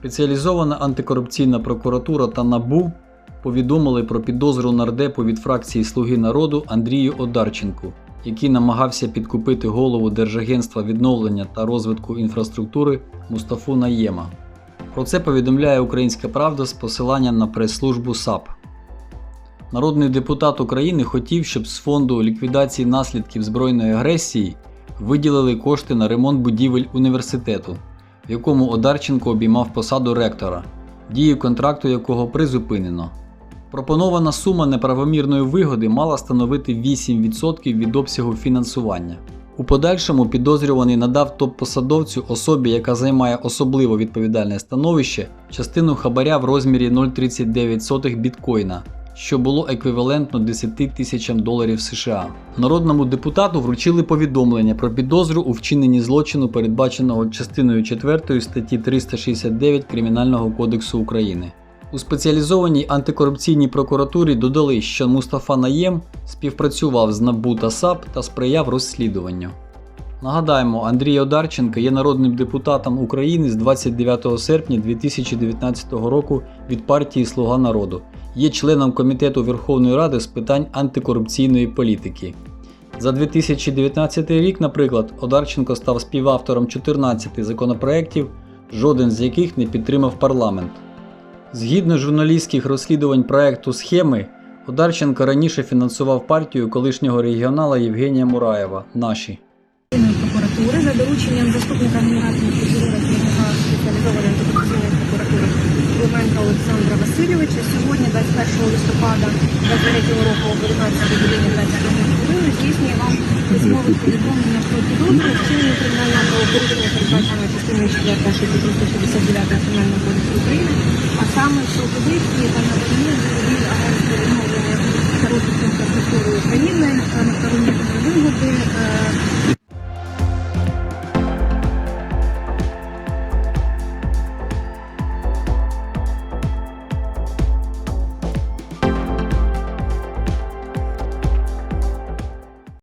Спеціалізована антикорупційна прокуратура та НАБУ повідомили про підозру нардепу від фракції Слуги народу Андрію Одарченку, який намагався підкупити голову Держагентства відновлення та розвитку інфраструктури Мустафу Наєма. Про це повідомляє Українська Правда з посиланням на прес-службу САП. Народний депутат України хотів, щоб з фонду ліквідації наслідків збройної агресії виділили кошти на ремонт будівель університету, в якому Одарченко обіймав посаду ректора, дію контракту якого призупинено. Пропонована сума неправомірної вигоди мала становити 8% від обсягу фінансування. У подальшому підозрюваний надав топ-посадовцю особі, яка займає особливо відповідальне становище, частину хабаря в розмірі 0,39 біткоїна, що було еквівалентно 10 тисячам доларів США. Народному депутату вручили повідомлення про підозру у вчиненні злочину, передбаченого частиною 4 статті 369 Кримінального кодексу України. У спеціалізованій антикорупційній прокуратурі додали, що Мустафа Наєм співпрацював з НАБУ та САП та сприяв розслідуванню. Нагадаємо, Андрій Одарченко є народним депутатом України з 29 серпня 2019 року від партії Слуга народу, є членом Комітету Верховної Ради з питань антикорупційної політики. За 2019 рік, наприклад, Одарченко став співавтором 14 законопроєктів, жоден з яких не підтримав парламент. Згідно журналістських розслідувань проекту Схеми, Одарченко раніше фінансував партію колишнього регіонала Євгенія Мураєва наші прокуратури за дорученням заступника генерального прокурора спеціалізованої антикорупційної прокуратури Клименка Олександра Васильовича. Сьогодні, 21 листопада 23 року о 11 годині 22 хвилини здійснює вам письмове повідомлення про підозру вчинення кримінального правопорушення передбаченого частиною 4 статті 369 Кримінального кодексу України, а саме що позиції та надання агентства відновлення та розвитку інфраструктури України на населення